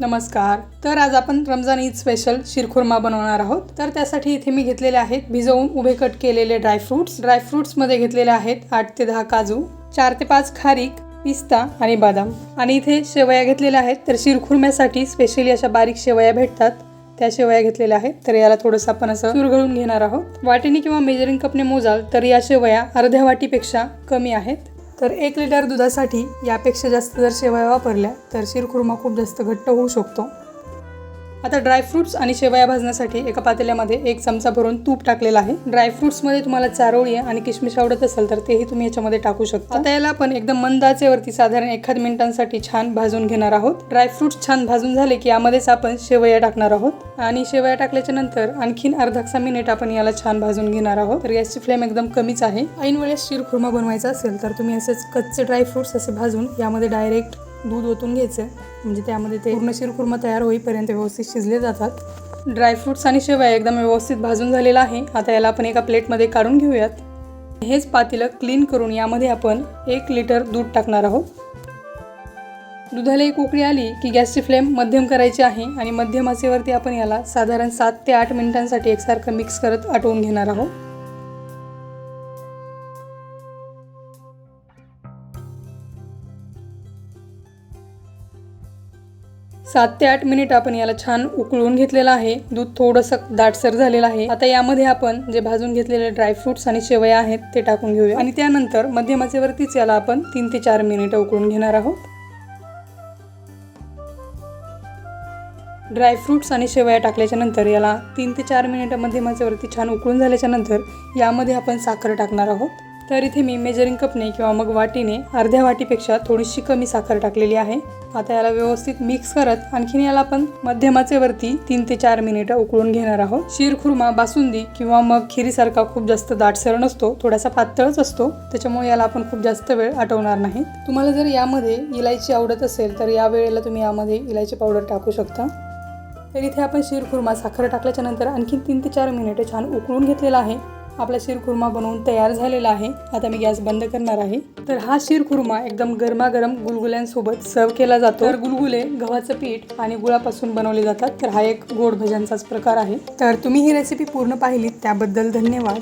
नमस्कार. तर आज आपण रमजान ईद स्पेशल शिरखुर्मा बनवणार आहोत. तर त्यासाठी इथे मी घेतलेले आहेत भिजवून उभे कट केलेले ड्रायफ्रुट्स ड्रायफ्रुट्समध्ये घेतलेले आहेत आठ ते दहा काजू चार ते पाच खारीक पिस्ता आणि बदाम. आणि इथे शेवया घेतलेल्या आहेत. तर शिरखुर्म्यासाठी स्पेशली अशा बारीक शेवया भेटतात. त्या शेवया घेतलेल्या आहेत. तर याला थोडंसं आपण असं चुरगळून घेणार आहोत. वाटीने किंवा मेजरिंग कपने मोजाल तर या शेवया अर्ध्या वाटीपेक्षा कमी आहेत. तर एक लिटर दुधासाठी यापेक्षा जास्त जर शेवया वापरल्या तर शिरखुर्मा खूप जास्त घट्ट होऊ शकतो. आता ड्रायफ्रुट्स आणि शेवया भाजण्यासाठी एका पातेल्यामध्ये एक चमचा भरून तूप टाकलेला आहे. ड्रायफ्रुट्समध्ये तुम्हाला चारोळी आणि किशमिश आवडत असेल तर तेही तुम्ही याच्यामध्ये टाकू शकता. आता याला आपण एकदम मंद आचेवरती साधारण एखाद मिनिटांसाठी छान भाजून घेणार आहोत. ड्रायफ्रुट्स छान भाजून झाले की यामध्येच आपण शेवया टाकणार आहोत. आणि शेवया टाकल्याच्या नंतर आणखीन अर्धासा मिनिट आपण याला छान भाजून घेणार आहोत. तर गॅसची फ्लेम एकदम कमीच आहे. ऐन वेळेस शिरखुर्मा बनवायचा असेल तर तुम्ही असेच कच्चे ड्रायफ्रुट्स असे भाजून यामध्ये डायरेक्ट दूध ओतून घ्यायचं म्हणजे त्यामध्ये ते पूर्ण शिरखुर्मा तयार होईपर्यंत व्यवस्थित शिजले जातात. ड्रायफ्रुट्स आणि शेवया एकदम व्यवस्थित भाजून झालेला आहे. आता याला आपण एका प्लेटमध्ये काढून घेऊयात. हेच पातेलं क्लीन करून यामध्ये आपण एक लिटर दूध टाकणार आहोत. दुधाला एक उकळी आली की गॅसची फ्लेम मध्यम करायची आहे आणि मध्यम आचेवरती आपण याला साधारण सात ते आठ मिनिटांसाठी एकसारखं मिक्स करत आटवून घेणार आहोत. सात ते आठ मिनिट आपण याला छान उकळून घेतलेलं आहे. दूध थोडंसं दाटसर झालेलं आहे. आता यामध्ये आपण जे भाजून घेतलेले ड्रायफ्रुट्स आणि शेवया आहेत ते टाकून घेऊया. आणि त्यानंतर मध्यमाचेवरतीच याला आपण तीन ते चार मिनिटं उकळून घेणार आहोत. ड्रायफ्रुट्स आणि शेवया टाकल्याच्या नंतर याला तीन ते चार मिनिटं मध्यमाचेवरती छान उकळून झाल्याच्यानंतर यामध्ये आपण साखर टाकणार आहोत. तर इथे मी मेजरिंग कपने किंवा मग वाटीने अर्ध्या वाटीपेक्षा थोडीशी कमी साखर टाकलेली आहे. आता याला व्यवस्थित मिक्स करत आणखीन याला आपण मध्यमाचेवरती तीन ते चार मिनिटं उकळून घेणार आहोत. शिरखुर्मा बासुंदी किंवा मग खिरीसारखा खूप जास्त दाटसर नसतो थोडासा पातळच असतो. त्याच्यामुळे याला आपण खूप जास्त वेळ आटवणार नाही. तुम्हाला जर यामध्ये इलायची आवडत असेल तर या वेळेला तुम्ही यामध्ये इलायची पावडर टाकू शकता. तर इथे आपण शिरखुर्मा साखर टाकल्याच्या नंतर आणखीन तीन ते चार मिनिटे छान उकळून घेतलेला आहे. आपला शिरखुर्मा बनवून तयार झालेला आहे. आता मी गॅस बंद करणार आहे. तर हा शिरखुर्मा एकदम गरमागरम गुलगुल्यांसोबत सर्व केला जातो. तर गुलगुले गव्हाचं पीठ आणि गुळापासून बनवले जातात. तर हा एक गोड भज्यांचाच प्रकार आहे. तर तुम्ही ही रेसिपी पूर्ण पाहिलीत त्याबद्दल धन्यवाद.